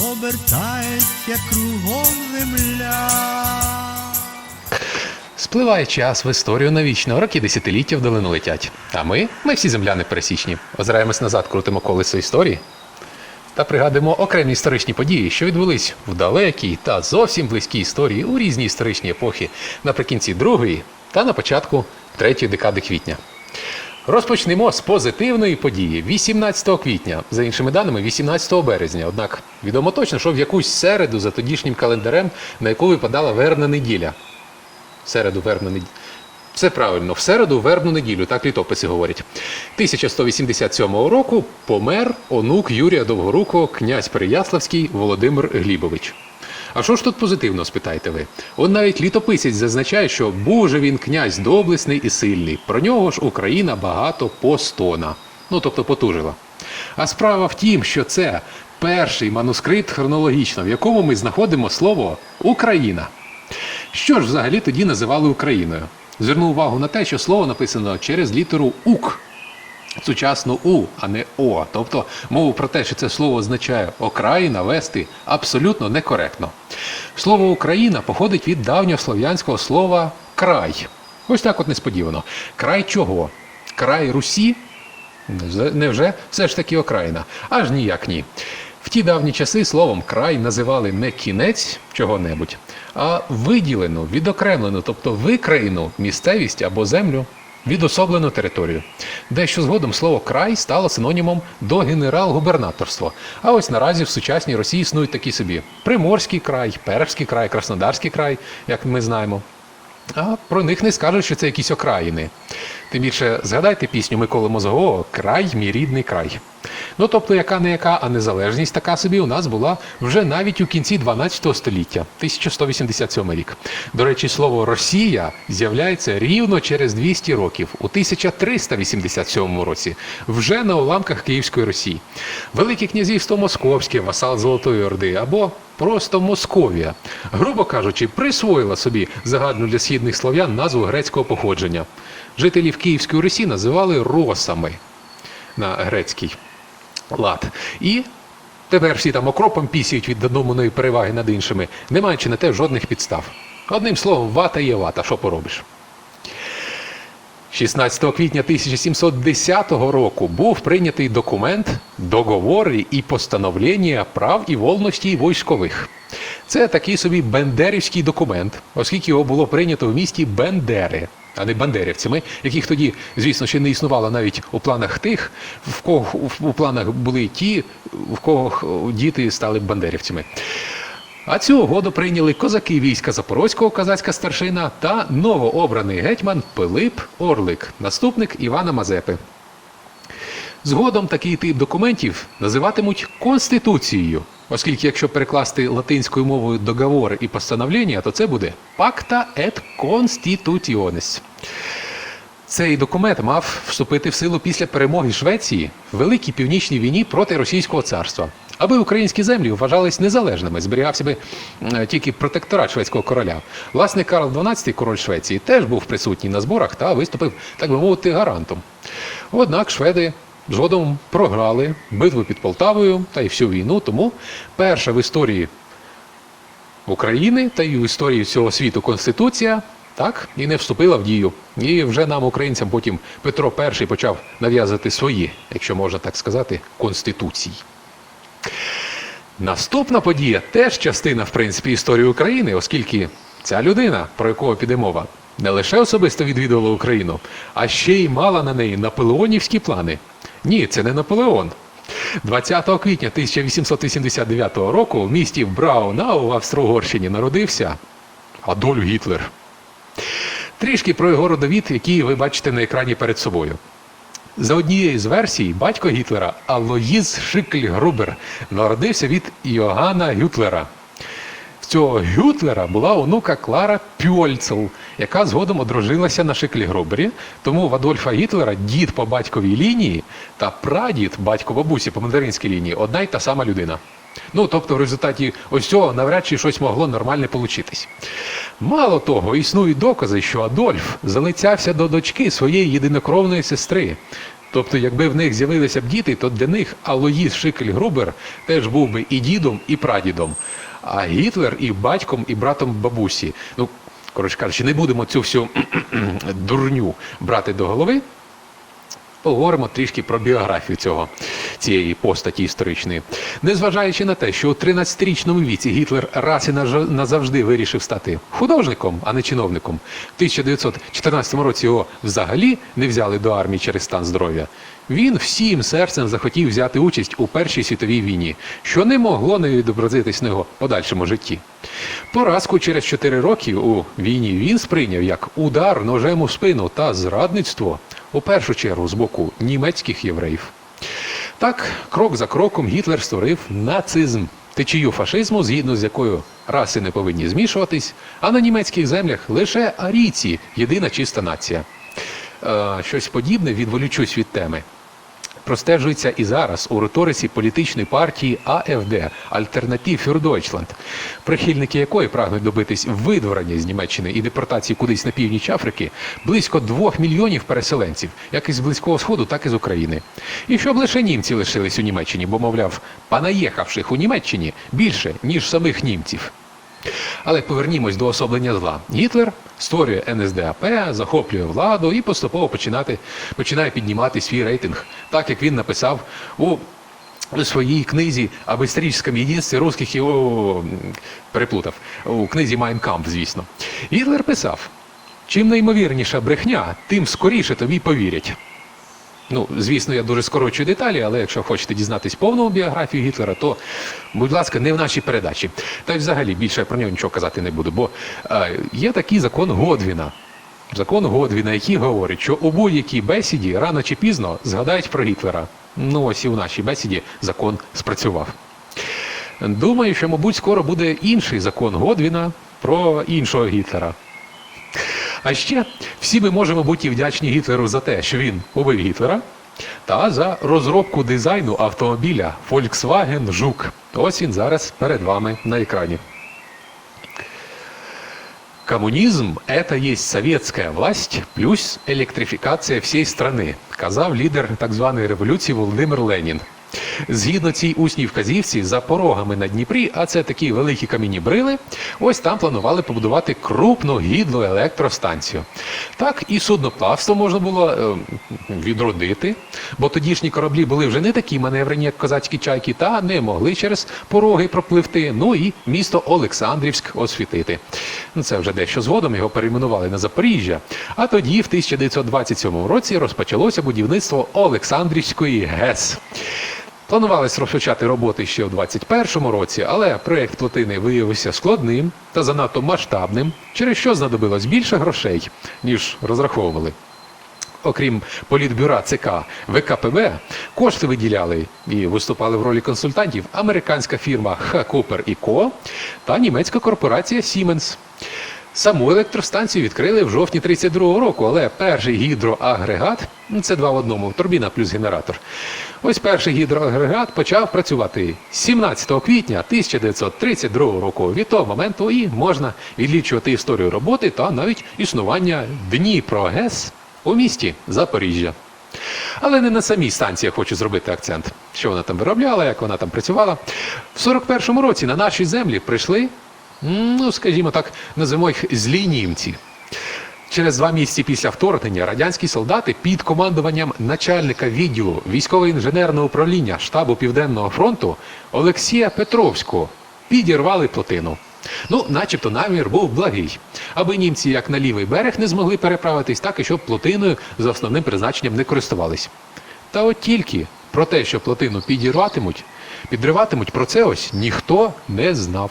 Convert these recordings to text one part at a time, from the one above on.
обертається кругом земля. Спливає час в історію навічно, роки десятиліття вдалину летять. А ми, ми всі земляни пересічні, озираємось назад, крутимо колесо історії та пригадуємо окремі історичні події, що відбулись в далекій та зовсім близькій історії у різні історичні епохи наприкінці другої та на початку третьої декади квітня. Розпочнемо з позитивної події 18 квітня, за іншими даними, 18 березня. Однак відомо точно, що в якусь середу за тодішнім календарем, на яку випадала вербна неділя. В середу вербну неділю. Все правильно, в середу вербну неділю, так літописи говорять. 1187 року помер онук Юрія Довгорукого, князь Переяславський Володимир Глібович. А що ж тут позитивно, спитаєте ви? Он навіть літописець зазначає, що був же він князь доблесний і сильний. Про нього ж Україна багато постона. Ну тобто потужила. А справа в тім, що це перший манускрипт хронологічно, в якому ми знаходимо слово Україна. Що ж взагалі тоді називали Україною? Зверну увагу на те, що слово написано через літеру УК. Сучасну У, а не О. Тобто мову про те, що це слово означає окраїна, вести, абсолютно некоректно. Слово Україна походить від давньослов'янського слова край. Ось так от несподівано. Край чого? Край Русі? Невже- все ж таки окраїна? Аж ніяк ні. В ті давні часи словом край називали не кінець чого-небудь, а виділену, відокремлену, тобто викраїну місцевість або землю, відособлену територію. Дещо згодом слово край стало синонімом до генерал-губернаторства. А ось наразі в сучасній Росії існують такі собі Приморський край, Пермський край, Краснодарський край, як ми знаємо. А про них не скажуть, що це якісь окраїни. Тим більше згадайте пісню Миколи Мозгового Край, мій рідний край. Ну тобто, яка не яка, а незалежність така собі у нас була вже навіть у кінці 12 століття, 1187 рік. До речі, слово Росія з'являється рівно через 200 років, у 1387 році, вже на уламках Київської Росії. Велике князівство Московське, васал Золотої Орди або просто Московія, грубо кажучи, присвоїла собі загальну для східних слов'ян назву грецького походження. Жителів Київської Русі називали росами на грецький лад. І тепер всі там окропом пісяють від додуманої переваги над іншими, не маючи на те жодних підстав. Одним словом, вата є вата, що поробиш. 16 квітня 1710 року був прийнятий документ договори і постановлення прав і волностей військових. Це такий собі бендерівський документ, оскільки його було прийнято в місті Бендери, а не бандерівцями, яких тоді, звісно, ще не існувало навіть у планах тих, в кого у планах були ті, в кого діти стали бандерівцями. А цю угоду прийняли козаки війська Запорозького, козацька старшина та новообраний гетьман Пилип Орлик, наступник Івана Мазепи. Згодом такий тип документів називатимуть Конституцією, оскільки якщо перекласти латинською мовою договори і постановлення, то це буде Pacta et Constitutionis. Цей документ мав вступити в силу після перемоги Швеції в Великій Північній війні проти Російського царства. Аби українські землі вважались незалежними, зберігався би тільки протекторат шведського короля. Власне, Карл XII, король Швеції, теж був присутній на зборах та виступив, так би мовити, гарантом. Однак шведи згодом програли битву під Полтавою та й всю війну, тому перша в історії України та й в історії всього світу Конституція так і не вступила в дію. І вже нам, українцям, потім Петро І почав нав'язати свої, якщо можна так сказати, конституції. Наступна подія теж частина, в принципі, історії України, оскільки ця людина, про якого піде мова, не лише особисто відвідувала Україну, а ще й мала на неї наполеонівські плани. Ні, це не Наполеон. 20 квітня 1889 року в місті Браунау в Австро-Угорщині народився Адольф Гітлер. Трішки про його родовід, який ви бачите на екрані перед собою. За однією з версій, батько Гітлера Алоїз Шикль Грубер народився від Йоганна Гютлера. Цього Гютлера була онука Клара Пьольцел, яка згодом одружилася на Шиклі Грубері. Тому в Адольфа Гітлера дід по батьковій лінії та прадід батько бабусі по материнській лінії одна й та сама людина. Ну, тобто, в результаті ось цього навряд чи щось могло нормальне получитись. Мало того, існують докази, що Адольф залицявся до дочки своєї єдинокровної сестри. Тобто, якби в них з'явилися б діти, то для них Алоїс Шикель Грубер теж був би і дідом, і прадідом. А Гітлер і батьком, і братом бабусі. Ну, коротше кажучи, не будемо цю всю дурню брати до голови. Поговоримо трішки про біографію цього цієї постаті історичної. Незважаючи на те, що у 13-річному віці Гітлер раз і назавжди вирішив стати художником, а не чиновником. В 1914 році його взагалі не взяли до армії через стан здоров'я. Він всім серцем захотів взяти участь у Першій світовій війні, що не могло не відобразитись на його подальшому житті. Поразку через 4 роки у війні він сприйняв як удар ножем у спину та зрадництво у першу чергу з боку німецьких євреїв. Так, крок за кроком Гітлер створив нацизм, течію фашизму, згідно з якою раси не повинні змішуватись, а на німецьких землях лише арійці єдина чиста нація. Е, щось подібне відволічусь від теми. Простежується і зараз у риториці політичної партії АФД Альтернатив Deutschland, прихильники якої прагнуть добитись видворення з Німеччини і депортації кудись на північ Африки близько двох мільйонів переселенців, як із Близького Сходу, так і з України. І щоб лише німці лишились у Німеччині, бо, мовляв, понаїхавших у Німеччині більше, ніж самих німців. Але повернімось до особлення зла. Гітлер створює НСДАП, захоплює владу і поступово починати, починає піднімати свій рейтинг, так як він написав у своїй книзі об історичному єдинстві русських і о, м, переплутав у книзі Майн Камп, звісно. Гітлер писав: чим неймовірніша брехня, тим скоріше тобі повірять. Ну, звісно, я дуже скорочую деталі, але якщо хочете дізнатись повну біографію Гітлера, то, будь ласка, не в нашій передачі. Та й взагалі більше я про нього нічого казати не буду, бо е, є такий закон Годвіна. Закон Годвіна, який говорить, що у будь-якій бесіді рано чи пізно згадають про Гітлера. Ну, ось і у нашій бесіді закон спрацював. Думаю, що, мабуть, скоро буде інший закон Годвіна про іншого Гітлера. А ще всі ми можемо бути вдячні Гітлеру за те, що він убив Гітлера, та за розробку дизайну автомобіля Volkswagen Жук. Ось він зараз перед вами на екрані. Коммунизм – это есть советская власть плюс электрификация всей страны, казав лідер так званої революції Володимир Ленін. Згідно цій усній вказівці, за порогами на Дніпрі, а це такі великі камінні брили, ось там планували побудувати крупну гідроелектростанцію. Так і судноплавство можна було е, відродити, бо тодішні кораблі були вже не такі маневрені, як козацькі чайки, та не могли через пороги пропливти. Ну і місто Олександрівськ освітити. Ну, це вже дещо згодом його перейменували на Запоріжжя. А тоді, в 1927 році, розпочалося будівництво Олександрівської ГЕС. Планувалось розпочати роботи ще в 2021 році, але проєкт плотини виявився складним та занадто масштабним, через що знадобилось більше грошей, ніж розраховували. Окрім політбюра ЦК ВКПБ, кошти виділяли і виступали в ролі консультантів американська фірма Х. Купер і Ко та німецька корпорація Siemens. Саму електростанцію відкрили в жовтні 32-го року, але перший гідроагрегат ну, це два в одному, турбіна плюс генератор. Ось перший гідроагрегат почав працювати 17 квітня 1932 року. Від того моменту і можна відлічувати історію роботи та навіть існування Дніпрогес у місті Запоріжжя. Але не на самій станції я хочу зробити акцент, що вона там виробляла, як вона там працювала. В 41-му році на наші землі прийшли, ну скажімо так, називаємо їх злі німці. Через два місяці після вторгнення радянські солдати під командуванням начальника відділу військово-інженерного управління штабу Південного фронту Олексія Петровського підірвали плотину. Ну, начебто намір був благий, аби німці як на лівий берег не змогли переправитись, так і щоб плотиною за основним призначенням не користувались. Та от тільки про те, що плотину підірватимуть, підриватимуть, про це ось ніхто не знав.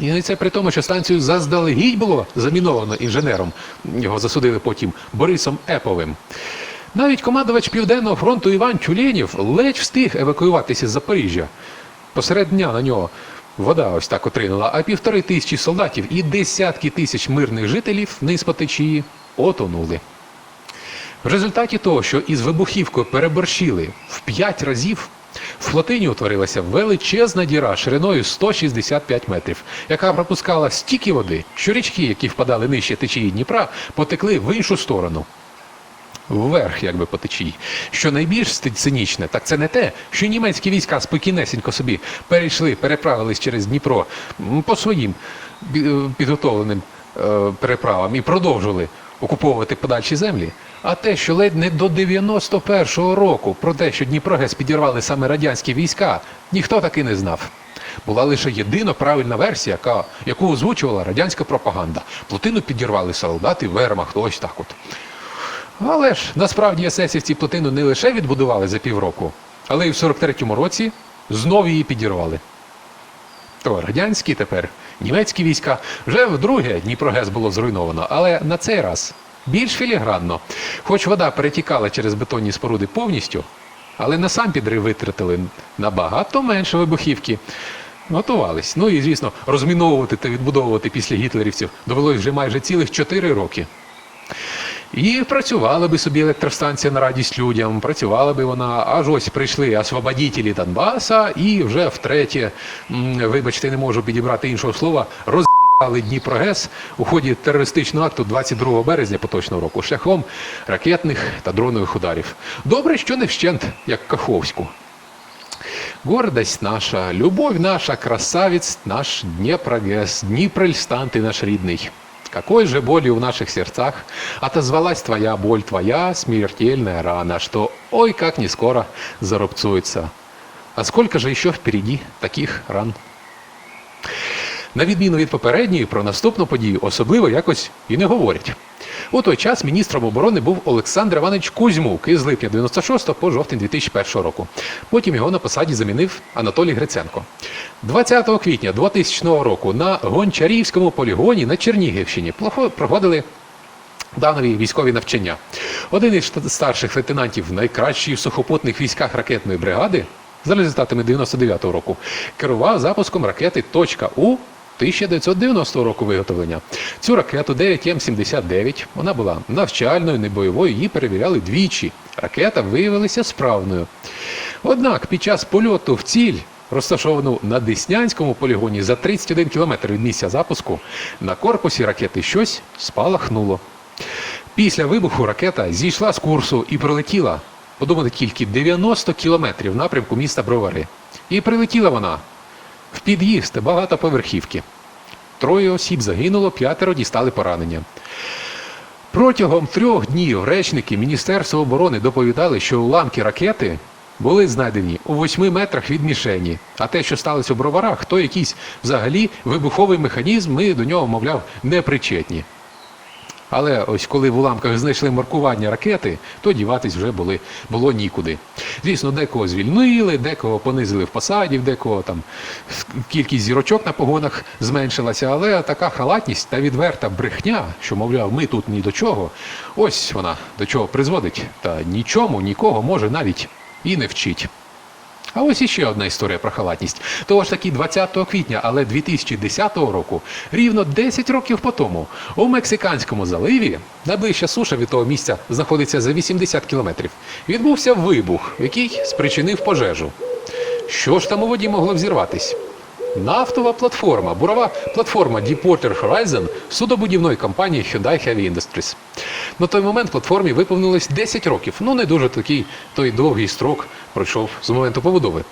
І це при тому, що станцію заздалегідь було заміновано інженером. Його засудили потім Борисом Еповим. Навіть командувач Південного фронту Іван Тюленєв ледь встиг евакуюватися з Запоріжжя. Посеред дня на нього вода ось так отринула, а півтори тисячі солдатів і десятки тисяч мирних жителів вниз по течії отонули. В результаті того, що із вибухівкою переборщили в 5 разів, в флотині утворилася величезна діра шириною 165 метрів, яка пропускала стільки води, що річки, які впадали нижче течії Дніпра, потекли в іншу сторону. Вверх, якби по течії. Що найбільш цинічне, так це не те, що німецькі війська спокійнесенько собі перейшли, переправились через Дніпро по своїм е, підготовленим е, переправам і продовжували окуповувати подальші землі. А те, що ледь не до 91-го року про те, що Дніпрогес підірвали саме радянські війська, ніхто таки не знав. Була лише єдина правильна версія, яка, яку озвучувала радянська пропаганда. Плотину підірвали солдати, вермахт, ось так от. Але ж насправді есесівці плотину не лише відбудували за півроку, але й в 43-му році знов її підірвали. То радянські тепер, німецькі війська, вже вдруге Дніпрогес було зруйновано, але на цей раз більш філігранно. Хоч вода перетікала через бетонні споруди повністю, але на сам підрив витратили набагато менше вибухівки. Готувались. Ну і, звісно, розміновувати та відбудовувати після гітлерівців довелось вже майже цілих 4 роки. І працювала би собі електростанція на радість людям, працювала би вона, аж ось прийшли освободітелі Донбаса, і вже втретє, вибачте, не можу підібрати іншого слова, роз'їбали Дніпрогес у ході терористичного акту 22 березня поточного року шляхом ракетних та дронових ударів. Добре, що не вщент, як Каховську. Гордость наша, любовь наша, красавец наш Днепрогэс, Днепрельстан ты наш рідний. Какой же болью в наших сердцах отозвалась твоя боль, твоя смертельная рана, что ой, как не скоро зарубцуется. А сколько же еще впереди таких ран? На відміну від попередньої, про наступну подію особливо якось і не говорять. У той час міністром оборони був Олександр Іванович Кузьмук із липня 96 по жовтень 2001 року. Потім його на посаді замінив Анатолій Гриценко. 20 квітня 2000 року на Гончарівському полігоні на Чернігівщині проходили Данові військові навчання. Один із старших лейтенантів в найкращій в сухопутних військах ракетної бригади за результатами 99-го року керував запуском ракети «Точка У 1990 року виготовлення. Цю ракету 9М79, вона була навчальною, не бойовою, її перевіряли двічі. Ракета виявилася справною. Однак під час польоту в ціль розташовану на Деснянському полігоні за 31 кілометр від місця запуску, на корпусі ракети щось спалахнуло. Після вибуху ракета зійшла з курсу і прилетіла, подумати тільки 90 кілометрів напрямку міста Бровари. І прилетіла вона в під'їзд багатоповерхівки. Троє осіб загинуло, п'ятеро дістали поранення. Протягом трьох днів речники Міністерства оборони доповідали, що уламки ракети були знайдені у восьми метрах від мішені. А те, що сталося у броварах, то якийсь взагалі вибуховий механізм, ми до нього, мовляв, не причетні. Але ось коли в уламках знайшли маркування ракети, то діватись вже були, було нікуди. Звісно, декого звільнили, декого понизили в посаді, в декого там кількість зірочок на погонах зменшилася, але така халатність та відверта брехня, що, мовляв, ми тут ні до чого, ось вона до чого призводить, та нічому нікого може навіть і не вчить. А ось іще одна історія про халатність. Того ж таки 20 квітня, але 2010 року, рівно 10 років по тому, у Мексиканському заливі, найближча суша від того місця знаходиться за 80 кілометрів, відбувся вибух, який спричинив пожежу. Що ж там у воді могло взірватись? Нафтова платформа, бурова платформа Deepwater Horizon судобудівної компанії Hyundai Heavy Industries. На той момент платформі виповнилось 10 років. Ну не дуже такий той довгий строк пройшов з моменту побудови.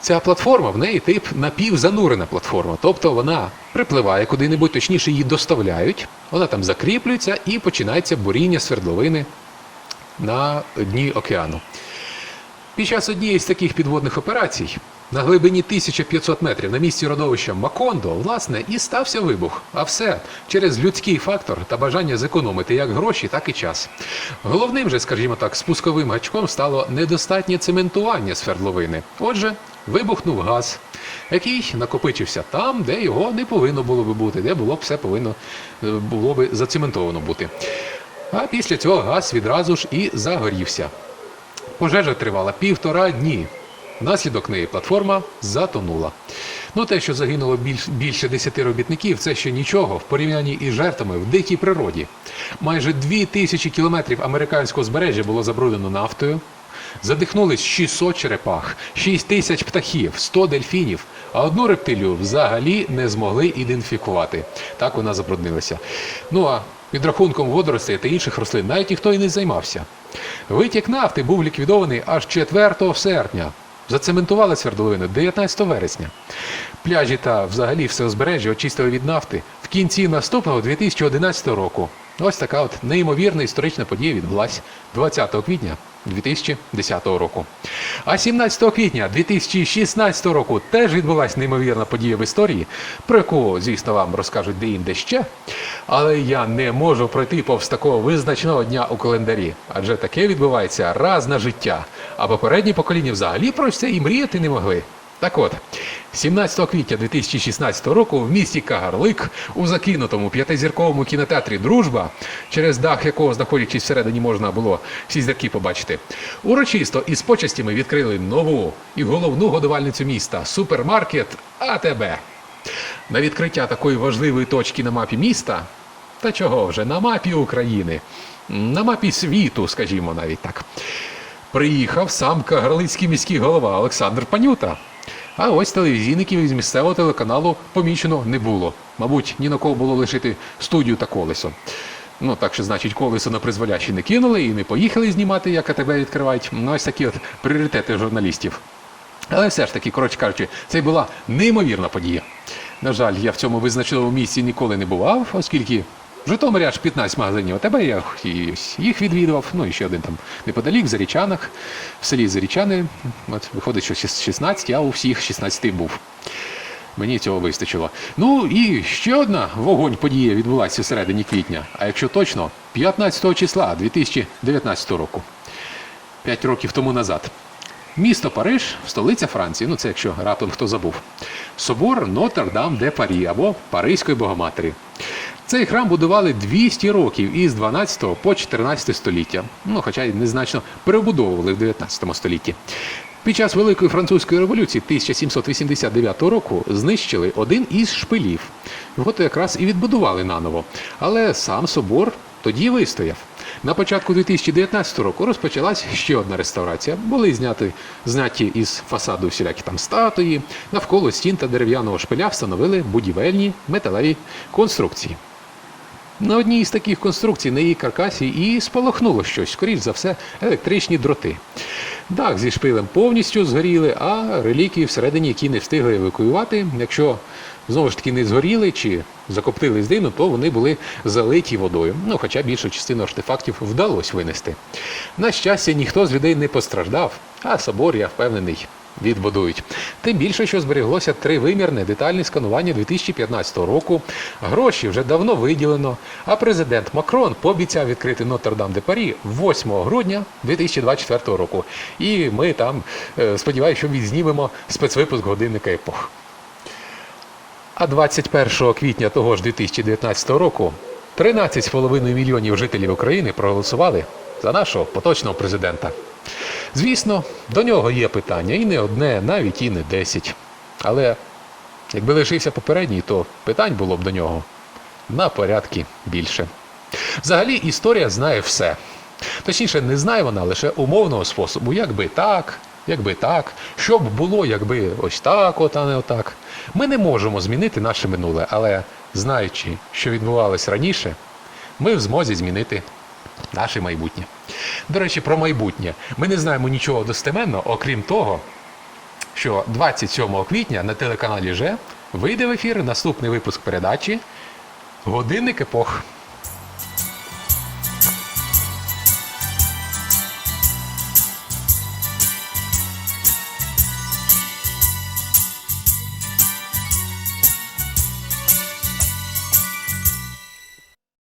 Ця платформа в неї тип напівзанурена платформа, тобто вона припливає куди-небудь, точніше її доставляють, вона там закріплюється і починається буріння свердловини на дні океану. Під час однієї з таких підводних операцій на глибині 1500 метрів на місці родовища Макондо, власне, і стався вибух. А все через людський фактор та бажання зекономити як гроші, так і час. Головним же, скажімо так, спусковим гачком стало недостатнє цементування свердловини. Отже, вибухнув газ, який накопичився там, де його не повинно було би бути, де було б все повинно е, було би зацементовано бути. А після цього газ відразу ж і загорівся. Пожежа тривала півтора дні. Внаслідок неї платформа затонула. Ну, те, що загинуло більш, більше 10 робітників, це ще нічого в порівнянні із жертвами в дикій природі. Майже 2 тисячі кілометрів американського збережжя було забруднено нафтою. Задихнулись 600 черепах, 6 тисяч птахів, 100 дельфінів, а одну рептилію взагалі не змогли ідентифікувати. Так вона забруднилася. Ну а підрахунком водоростей та інших рослин навіть ніхто і не займався. Витік нафти був ліквідований аж 4 серпня. Зацементували свердловину 19 вересня. Пляжі та взагалі все узбережжя очистили від нафти в кінці наступного 2011 року. Ось така от неймовірна історична подія відбулася 20 квітня 2010 року. А 17 квітня 2016 року теж відбулася неймовірна подія в історії, про яку, звісно, вам розкажуть де-інде ще. Але я не можу пройти повз такого визначного дня у календарі, адже таке відбувається раз на життя. А попередні покоління взагалі про це і мріяти не могли. Так от, 17 квітня 2016 року в місті Кагарлик у закинутому п'ятизірковому кінотеатрі Дружба, через дах якого, знаходячись всередині, можна було всі зірки побачити, урочисто із почастями відкрили нову і головну годувальницю міста супермаркет АТБ. На відкриття такої важливої точки на мапі міста, та чого вже, на мапі України, на мапі світу, скажімо навіть так, приїхав сам кагарлицький міський голова Олександр Панюта. А ось телевізійників із місцевого телеканалу помічено не було. Мабуть, ні на кого було лишити студію та колесо. Ну, так що, значить, колесо на призволяще не кинули і не поїхали знімати, як АТБ відкривають. Ну, ось такі от пріоритети журналістів. Але все ж таки, коротше кажучи, це була неймовірна подія. На жаль, я в цьому визначеному місці ніколи не бував, оскільки в Житомирі аж 15 магазинів АТБ, я їх відвідував, ну і ще один там неподалік, в Зарічанах, в селі Зарічани. От виходить, що 16, я у всіх 16 був. Мені цього вистачило. Ну і ще одна вогонь подія відбулася в середині квітня, а якщо точно, 15 числа 2019 року. П'ять років тому назад. Місто Париж, столиця Франції, ну це якщо раптом хто забув. Собор Нотр-Дам де Парі або Паризької Богоматері. Цей храм будували 200 років із 12 по 14 століття. Ну, хоча й незначно перебудовували в 19 столітті. Під час Великої французької революції 1789 року знищили один із шпилів. Його то якраз і відбудували наново. Але сам собор тоді вистояв. На початку 2019 року розпочалась ще одна реставрація. Були зняті, зняті із фасаду всілякі там статуї, навколо стін та дерев'яного шпиля встановили будівельні металеві конструкції. На одній із таких конструкцій на її каркасі і спалахнуло щось, скоріш за все, електричні дроти. Дах зі шпилем повністю згоріли, а реліквії всередині, які не встигли евакуювати, якщо знову ж таки не згоріли чи закоптили з дину, то вони були залиті водою. Ну, хоча більшу частину артефактів вдалося винести. На щастя, ніхто з людей не постраждав, а собор, я впевнений, відбудують. Тим більше, що зберіглося тривимірне детальне сканування 2015 року. Гроші вже давно виділено. А президент Макрон пообіцяв відкрити Нотр-Дам де Парі 8 грудня 2024 року. І ми там е, сподіваюся, що відзнімемо спецвипуск годинника епох. А 21 квітня того ж 2019 року 13,5 мільйонів жителів України проголосували за нашого поточного президента. Звісно, до нього є питання і не одне, навіть і не десять. Але якби лишився попередній, то питань було б до нього на порядки більше. Взагалі, історія знає все. Точніше, не знає вона лише умовного способу, якби так, якби так, що б було, якби ось так, от, а не отак. Ми не можемо змінити наше минуле, але знаючи, що відбувалось раніше, ми в змозі змінити наше майбутнє. До речі, про майбутнє. Ми не знаємо нічого достеменно, окрім того, що 27 квітня на телеканалі Же вийде в ефір наступний випуск передачі Годинник епох.